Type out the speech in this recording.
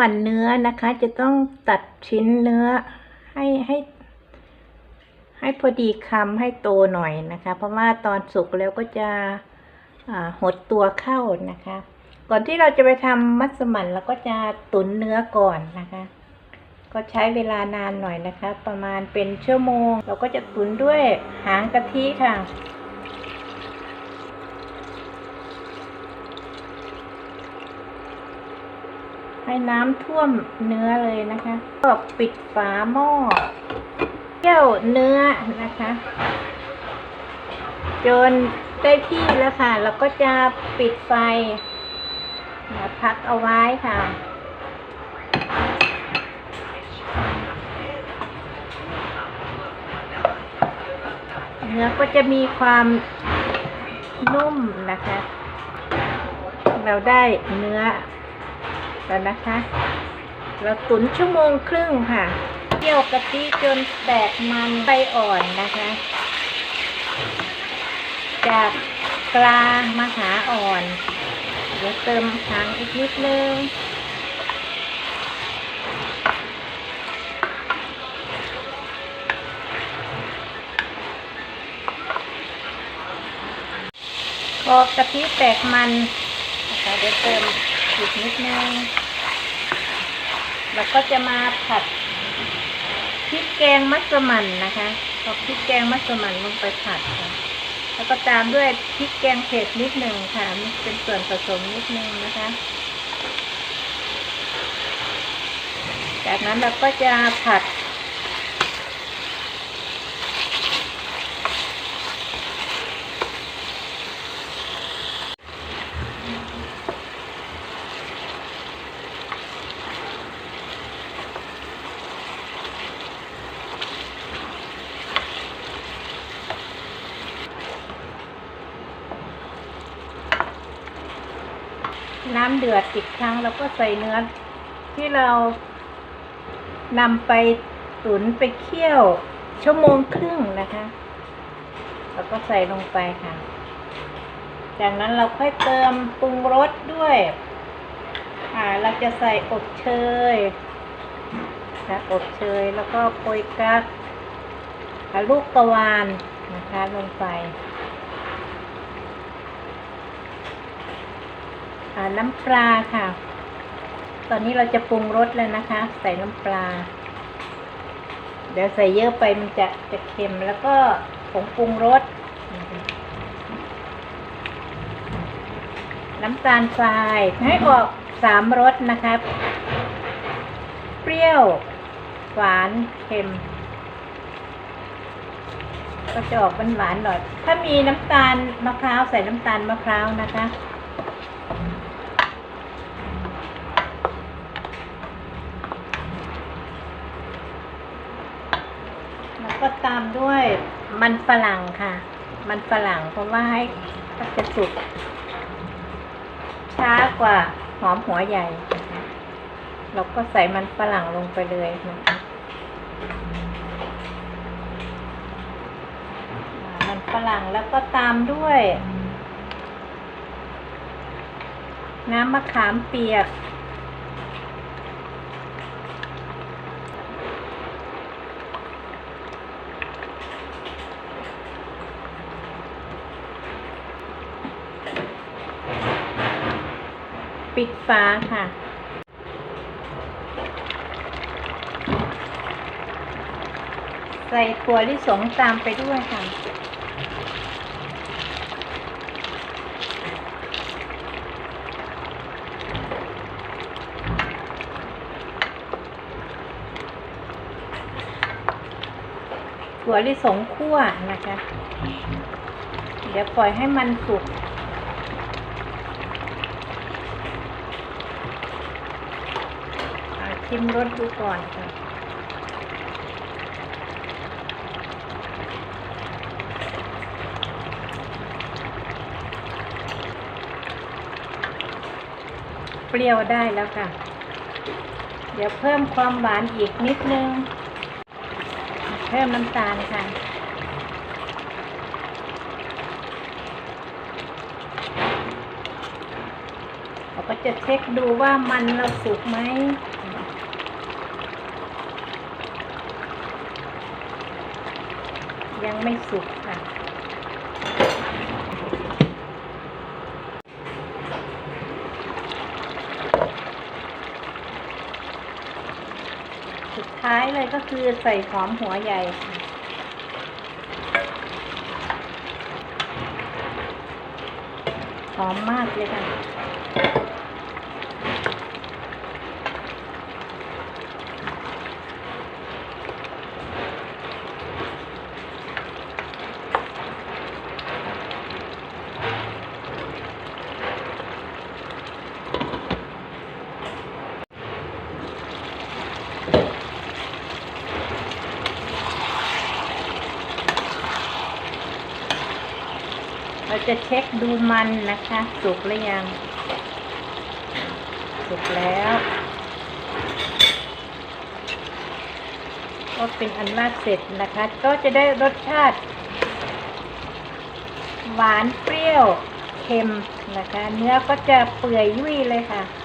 มั่นเนื้อนะคะ จะต้องตัดชิ้นเนื้อให้ให้ให้พอดีคำให้โตหน่อยนะคะ เพราะว่าตอนสุกแล้วก็จะหดตัวเข้านะคะ ก่อนที่เราจะไปทำมัสมั่นเราก็จะตุ๋นเนื้อก่อนนะคะ ก็ใช้เวลานานหน่อยนะคะ ประมาณเป็นชั่วโมง เราก็จะตุ๋นด้วยหางกะทิค่ะ ให้น้ำท่วมเนื้อเลยนะคะ ก็ปิดฝาหม้อเคี่ยวเนื้อนะคะ จนได้ที่แล้วค่ะ แล้วก็จะปิดไฟนะพักเอาไว้ค่ะเนื้อก็จะมีความนุ่มนะคะ เราได้เนื้อ แล้วนะคะ เราตุ๋นชั่วโมงครึ่งค่ะเคี่ยวกะทิจนแตกมันไปอ่อนนะคะ จากกลางมาหาอ่อน เดี๋ยวเติมหางอีกนิดนึงพอกะทิแตกมันนะคะเดี๋ยวเติม ผิดนิดนึงแล้วก็จะมาผัดพริกแกงมัสมั่นนะคะเอาพริกแกงมัสมั่นลงไปผัดค่ะแล้วก็ตามด้วยพริกแกงเผ็ดนิดหนึ่งค่ะเป็นส่วนผสมนิดนึงนะคะ จากนั้นเราก็จะผัด น้ำเดือดอีกครั้ง แล้วก็ใส่เนื้อที่เรานำไปตุ๋นไปเคี่ยว ชั่วโมงครึ่งนะคะ แล้วก็ใส่ลงไปค่ะ จากนั้นเราค่อยเติมปรุงรสด้วย อ่า เราจะใส่อบเชยนะอบเชยแล้วก็โปรยกั๊กลูกกระวานนะคะลงไป อ่า น้ำปลาค่ะ ตอนนี้เราจะปรุงรสแล้วนะคะ ใส่น้ำปลา เดี๋ยวใส่เยอะไปมันจะจะเค็มแล้วก็ผงปรุงรส น้ำตาลทรายให้ออกสามรสนะคะเปรี้ยว หวาน เค็ม ก็จะออกหวานหน่อย ถ้ามีน้ำตาลมะพร้าวใส่น้ำตาลมะพร้าวนะคะ แล้ว ก็ตามด้วย มันฝรั่งค่ะ มันฝรั่งเพราะว่าให้จะสุกช้ากว่าหอมหัวใหญ่ เราก็ใส่มันฝรั่งลงไปเลยนะคะมันฝรั่งแล้วก็ตามด้วย น้ำมะขามเปียก ปิดฝาค่ะ ใส่ถั่วลิสงตามไปด้วยค่ะถั่วลิสงคั่วนะคะ เดี๋ยวปล่อยให้มันสุก อ่า ชิมรสดูก่อนค่ะเปรี้ยวได้แล้วค่ะ เดี๋ยวเพิ่มความหวานอีกนิดนึง เพิ่มน้ำตาลค่ะเราก็จะเช็คดูว่ามันเราสุกไหม ยังไม่สุกค่ะ สุดท้ายเลยก็คือใส่หอมหัวใหญ่ค่ะหอมมากเลยค่ะ จะเช็คดูมันนะคะ สุกหรือยัง สุกแล้ว ก็เป็นอันมากเสร็จนะคะ ก็จะได้รสชาติ หวานเปรี้ยวเค็มนะคะ เนื้อก็จะเปื่อยยุ่ยเลยค่ะ